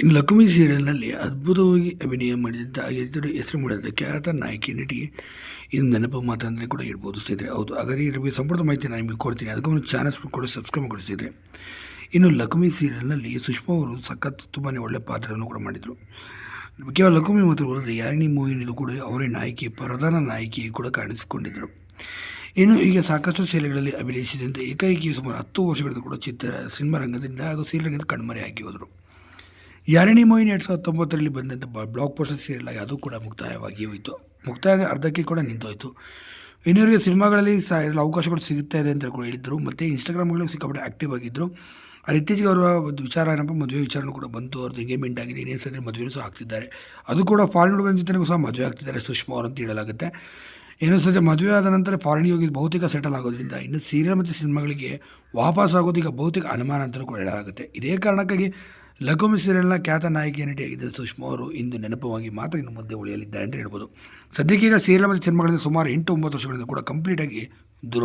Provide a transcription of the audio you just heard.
ಇನ್ನು ಲಕ್ಷ್ಮಿ ಸೀರಿಯಲ್ನಲ್ಲಿ ಅದ್ಭುತವಾಗಿ ಅಭಿನಯ ಮಾಡಿದಂಥ ಹೆಸರು ಹೆಸರು ಮಾಡಿದಂಥ ಖ್ಯಾತ ನಾಯಕಿ, ನಟಿ ಇದು ನೆನಪು ಮಾತಾಡಿದ್ರೆ ಕೂಡ ಇರ್ಬೋದು ಸ್ನೇಹಿತರೆ. ಹೌದು, ಹಾಗಾದರೆ ಇದ್ರ ಬಗ್ಗೆ ಸಂಪೂರ್ಣ ಮಾಹಿತಿ ನಾನು ನಿಮಗೆ ಕೊಡ್ತೀನಿ. ಅದಕ್ಕೆ ಒಂದು ಚಾನಲ್ಸ್ ಕೂಡ ಸಬ್ಸ್ಕ್ರೈಬ್ ಕೊಡಿಸಿದ್ರೆ ಇನ್ನು ಲಕ್ಷ್ಮಿ ಸೀರಿಯಲ್ನಲ್ಲಿ ಸುಷ್ಮಾ ಅವರು ಸಖತ್ ತುಂಬಾ ಒಳ್ಳೆ ಪಾತ್ರವನ್ನು ಕೂಡ ಮಾಡಿದರು. ಕೇವಲ ಲಕ್ಷ್ಮಿ ಮಾತ್ರ ಅಲ್ಲದೆ ಯಾರಿಣಿ ಮೂವಿನಲ್ಲೂ ಕೂಡ ಅವರೇ ನಾಯಕಿ, ಪ್ರಧಾನ ನಾಯಕಿ ಕೂಡ ಕಾಣಿಸಿಕೊಂಡಿದ್ದರು. ಇನ್ನು ಈಗ ಸಾಕಷ್ಟು ಸೀರೆಗಳಲ್ಲಿ ಅಭಿನಯಿಸಿದಂತೆ ಏಕೈಕಿ ಸುಮಾರು ಹತ್ತು ವರ್ಷಗಳಿಂದ ಕೂಡ ಚಿತ್ರ, ಸಿನಿಮಾ ರಂಗದಿಂದ ಹಾಗೂ ಸೀರೆ ರಂಗದಿಂದ ಕಣ್ಮರೆಯಾಗಿ ಹೋದರು. ಯಾರಿಣಿ ಮೋಹಿನಿ ಎರಡು ಸಾವಿರದ ತೊಂಬತ್ತರಲ್ಲಿ ಬಂದಂಥ ಬ್ಲಾಕ್ ಪೋಸ್ಟರ್ ಸೀರಿಯಲ್ ಅದು ಕೂಡ ಮುಕ್ತಾಯವಾಗಿ ಹೋಯಿತು. ಮುಕ್ತಾಯ ಅರ್ಧಕ್ಕೆ ಕೂಡ ನಿಂತೋಯಿತು. ಇನ್ನೂರಿಗೆ ಸಿನಿಮಾಗಳಲ್ಲಿ ಸಹ ಅವಕಾಶಗಳು ಸಿಗ್ತಾ ಇದೆ ಅಂತ ಕೂಡ ಹೇಳಿದ್ರು. ಮತ್ತು ಇನ್ಸ್ಟಾಗ್ರಾಮ್ಗಳಿಗೆ ಸಿಕ್ಕಾಪಟ್ಟೆ ಆ್ಯಕ್ಟಿವ್ ಆಗಿದ್ದರು ಅದು ಇತ್ತೀಚೆಗೆ ಅವರ ಒಂದು ವಿಚಾರ ಏನಪ್ಪ, ಮದುವೆ ವಿಚಾರನೂ ಕೂಡ ಬಂತು. ಅವ್ರದ್ದು ಎಂಗೇಜ್ಮೆಂಟ್ ಆಗಿದೆ. ಇನ್ನೇನು ಸಂದರೆ ಮದುವೆನೂ ಸಹ ಆಗ್ತಿದ್ದಾರೆ. ಅದು ಕೂಡ ಫಾರಿನ್ ಹುಡುಗರ ಜೊತೆಗೂ ಸಹ ಮದುವೆ ಆಗ್ತಿದ್ದಾರೆ, ಸುಷ್ಮಾ ಅವರು ಅಂತ ಹೇಳಲಾಗುತ್ತೆ. ಏನೋ ಸದ್ಯ ಮದುವೆ ಆದ ನಂತರ ಫಾರಿನ್ಗೆ ಹೋಗಿ ಭೌತಿಕ ಸೆಟಲ್ ಆಗೋದ್ರಿಂದ ಇನ್ನು ಸೀರಿಯಲ್ ಮತ್ತು ಸಿನಿಮಾಗಳಿಗೆ ವಾಪಸ್ ಆಗೋದು ಈಗ ಭೌತಿಕ ಅನುಮಾನ ಅಂತಲೂ ಕೂಡ ಹೇಳಲಾಗುತ್ತೆ. ಇದೇ ಕಾರಣಕ್ಕಾಗಿ ಲಘುಮಿ ಸೀರಿಯಲ್ನ ಖ್ಯಾತ ನಾಯಕಿಯ ನಟಿಯಾಗಿದ್ದ ಸುಷ್ಮಾ ಅವರು ಇಂದು ನೆನಪವಾಗಿ ಮಾತ್ರ ಇನ್ನು ಮುಂದೆ ಉಳಿಯಲಿದ್ದಾರೆ ಅಂತ ಹೇಳ್ಬೋದು. ಸದ್ಯಕ್ಕೀಗ ಸೀರಿಯಲ್ ಮತ್ತು ಸಿನಿಮಾಗಳಿಂದ ಸುಮಾರು ಎಂಟು ಒಂಬತ್ತು ವರ್ಷಗಳಿಂದ ಕೂಡ ಕಂಪ್ಲೀಟಾಗಿ ದೂರ